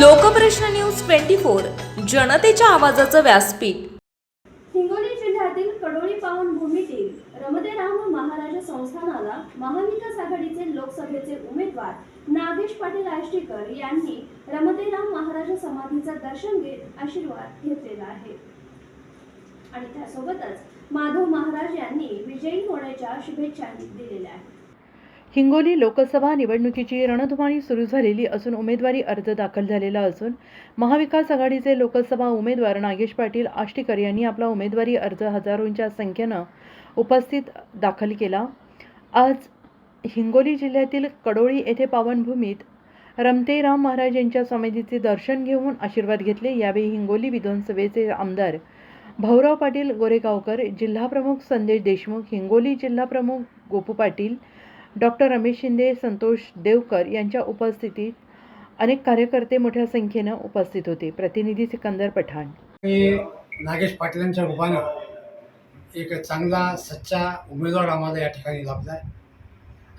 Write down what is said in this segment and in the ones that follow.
Lokprashna news twenty four जनतेच्या आवाजाचं व्यासपीठ. हिंगोली जिल्ह्यातील कडोळी पावन भूमीतील रमदेराम महाराज संस्थानाला महाविकास आघाडीचे लोकसभेचे उमेदवार नागेश पाटील आष्टीकर यांनी रमदेराम महाराज समाधीचं दर्शन घेत आशीर्वाद घेतलेला आहे. आणि त्यासोबतच माधव महाराज यांनी विजयी होण्याच्या शुभेच्छा दिलेल्या आहेत. हिंगोली लोकसभा निवडणुकीची रणधुमाळी सुरू झालेली असून उमेदवारी अर्ज दाखल झालेला असून महाविकास आघाडीचे लोकसभा उमेदवार नागेश पाटील आष्टीकर यांनी आपला उमेदवारी अर्ज हजारोंच्या संख्येनं उपस्थित दाखल केला. आज हिंगोली जिल्ह्यातील कडोळी येथे पावनभूमीत रमते राम महाराज यांच्या समाधीचे दर्शन घेऊन आशीर्वाद घेतले. यावेळी हिंगोली विधानसभेचे आमदार भाऊराव पाटील गोरेगावकर जिल्हाप्रमुख संदेश देशमुख हिंगोली जिल्हाप्रमुख गोपू पाटील डॉक्टर रमेश शिंदे संतोष देवकर यांच्या उपस्थितीत अनेक कार्यकर्ते मोठ्या संख्येनं उपस्थित होते. प्रतिनिधी सिकंदर पठाण. मी नागेश पाटलांच्या रूपानं एक चांगला सच्चा उमेदवार आम्हाला या ठिकाणी लाभला आहे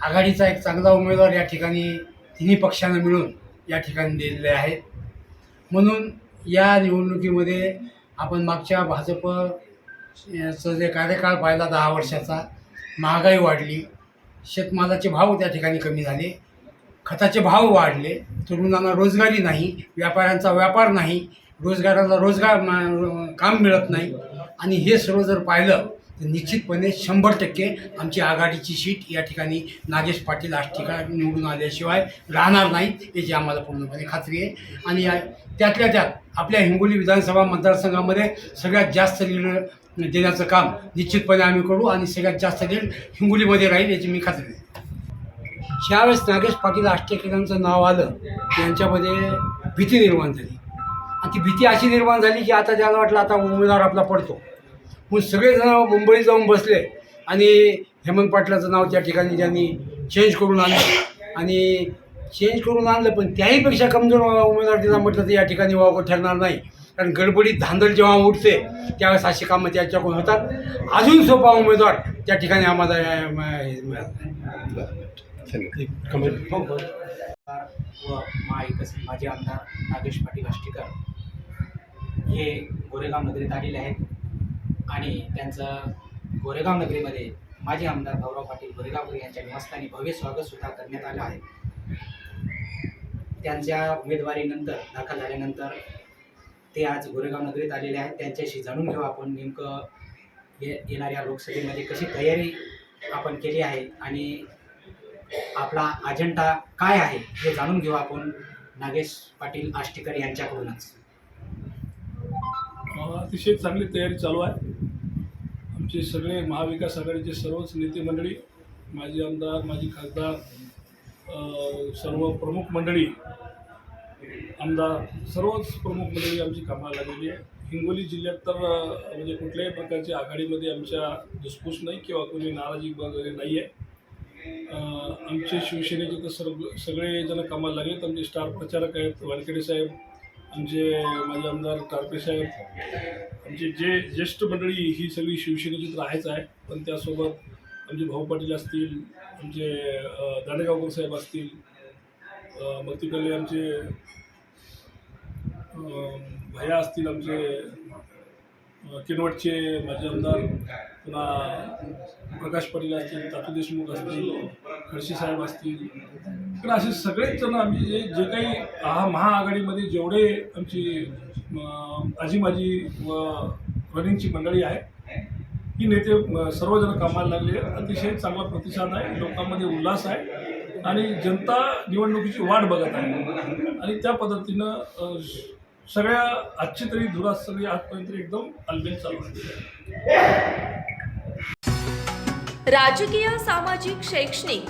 आघाडीचा एक चांगला उमेदवार या ठिकाणी तिन्ही पक्षांना मिळून या ठिकाणी दिलेले आहेत. म्हणून या निवडणुकीमध्ये आपण मागच्या भाजप जे कार्यकाळ पाहिला दहा वर्षाचा महागाई वाढली. शेतमालाचे भाव त्या ठिकाणी कमी झाले. खताचे भाव वाढले. तरुणांना रोजगारी नाही. व्यापाऱ्यांचा व्यापार नाही. रोजगाराला रोजगार मा- काम मिळत नाही. आणि हे सर्व जर पाहिलं निश्चितपणे शंभर टक्के आमची आघाडीची सीट या ठिकाणी नागेश पाटील आज ठिकाणी निवडून आल्याशिवाय राहणार नाही याची आम्हाला पूर्णपणे खात्री आहे. आणि या- त्यातल्या त्यात आपल्या हिंगोली विधानसभा मतदारसंघामध्ये सगळ्यात जास्त लीड देण्याचं काम निश्चितपणे आम्ही करू आणि सगळ्यात जास्त लीड हिंगोलीमध्ये राहील याची मी खात्री देते ज्यावेळेस नागेश पाटील आष्टेकरांचं नाव आलं यांच्यामध्ये भीती निर्माण झाली. आणि ती भीती अशी निर्माण झाली की आता ज्याला वाटलं आता उमेदवार आपला पडतो. म्हणून सगळेजण मुंबईत जाऊन बसले. आणि हेमंत पाटलाचं नाव त्या ठिकाणी त्यांनी चेंज करून आणलं. आणि चेंज करून आणलं पण त्याहीपेक्षा कमजोर उमेदवार दिला म्हटलं तर या ठिकाणी वावगं ठरणार नाही. कारण गडबडीत धांदल जेव्हा उठते त्यावेळेस अशी कामं त्याच्याकडून होतात. अजून सोपा उमेदवार त्या ठिकाणी आम्हाला अं, मिळाला. व महाविकास माजी आमदार नागेश पाटील आष्टीकर हे गोरेगाव नगरीत आलेले आहेत. आणि त्यांचं गोरेगाव नगरीमध्ये माजी आमदार भाऊराव पाटील गोरेगावकर यांच्या निवासस्थानी भव्य स्वागत सुद्धा करण्यात आलं आहे. त्यांच्या उमेदवारीनंतर दाखल झाल्यानंतर ते आज गोरेगाव नगरीत आलेले आहेत. त्यांच्याशी जाणून घेऊ आपण नेमकं ये येणाऱ्या लोकसभेमध्ये कशी तयारी आपण केली आहे आणि आपला अजेंडा काय आहे हे जाणून घेऊ आपण. नागेश पाटील आष्टीकर यांच्याकडूनच. अतिशय चांगली तयारी चालू आहे. आमचे सगळे महाविकास आघाडीचे सर्वच नेते मंडळी माजी आमदार माजी खासदार सर्व प्रमुख मंडळी आमदार सर्वच प्रमुख मंडळी आमची कामाला लागलेली आहे. हिंगोली जिल्ह्यात तर म्हणजे कुठल्याही प्रकारची आघाडीमध्ये आमच्या धुसफूस नाही किंवा कोणी नाराजी वगैरे नाही आहे. आमचे शिवसेनेचे तर सर्व सगळे जण कामाला लागलेत. आमचे स्टार प्रचारक आहेत वानखेडे साहेब आमचे माझे आमदार टारपे साहेब आमचे जे ज्येष्ठ मंडळी ही सगळी शिवसेनेची तर आहेच आहे पण त्यासोबत आमचे भाऊ पाटील असतील आमचे अ, साहेब असतील मग तिकडले आमचे भया भैया असतील आमचे किनवटचे माजी आमदार पुन्हा प्रकाश पाटील असतील तातू देशमुख असतील खडसे साहेब असतील तर असे सगळेच जण आम्ही जे जे काही हा महाआघाडीमध्ये जेवढे आमची अं, आजी व रनिंगची मंडळी आहे ही नेते सर्वजण कामाला लागले. अतिशय चांगला प्रतिसाद आहे. लोकांमध्ये उल्हास आहे. आणि जनता निवडणुकीची वाट बघत आहे. आणि त्या पद्धतीनं सगळ्या आजची तरी धुरा सगळी आजपर्यंत एकदम अलबेल चालू आहे. राजकीय सामाजिक शैक्षणिक